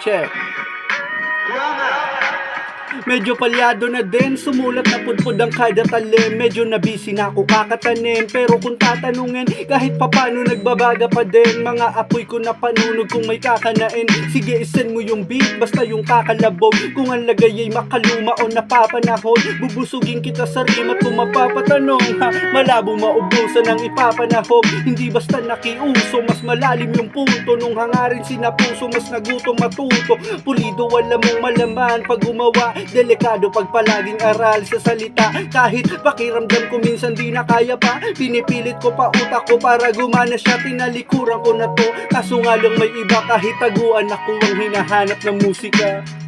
Check. Medyo palyado na din, sumulat na pudpud ang kada talim Medyo nabisi na ako kakatanim Pero kung tatanungin, kahit papano nagbabaga pa din. Mga apoy ko na panunog kung may kakanain. Sige isen mo yung beat, basta yung kakalabog Kung ang lagay ay makaluma o napapanahon Bubusugin kita sa rima at kung mapapatanong ha, Malabo maubusan ang ipapanahog Hindi basta nakiuso, mas malalim yung punto. Nung hangarin sinapuso, mas nagutom matuto. Pulido wala mong malaman. Pag gumawa Delikado pag palaging aral sa salita Kahit pakiramdam ko minsan di na kaya pa Pinipilit ko pa utak ko para gumana siya Tinalikuran ko na to. Kaso nga lang may iba kahit taguan ako ang hinahanap ng musika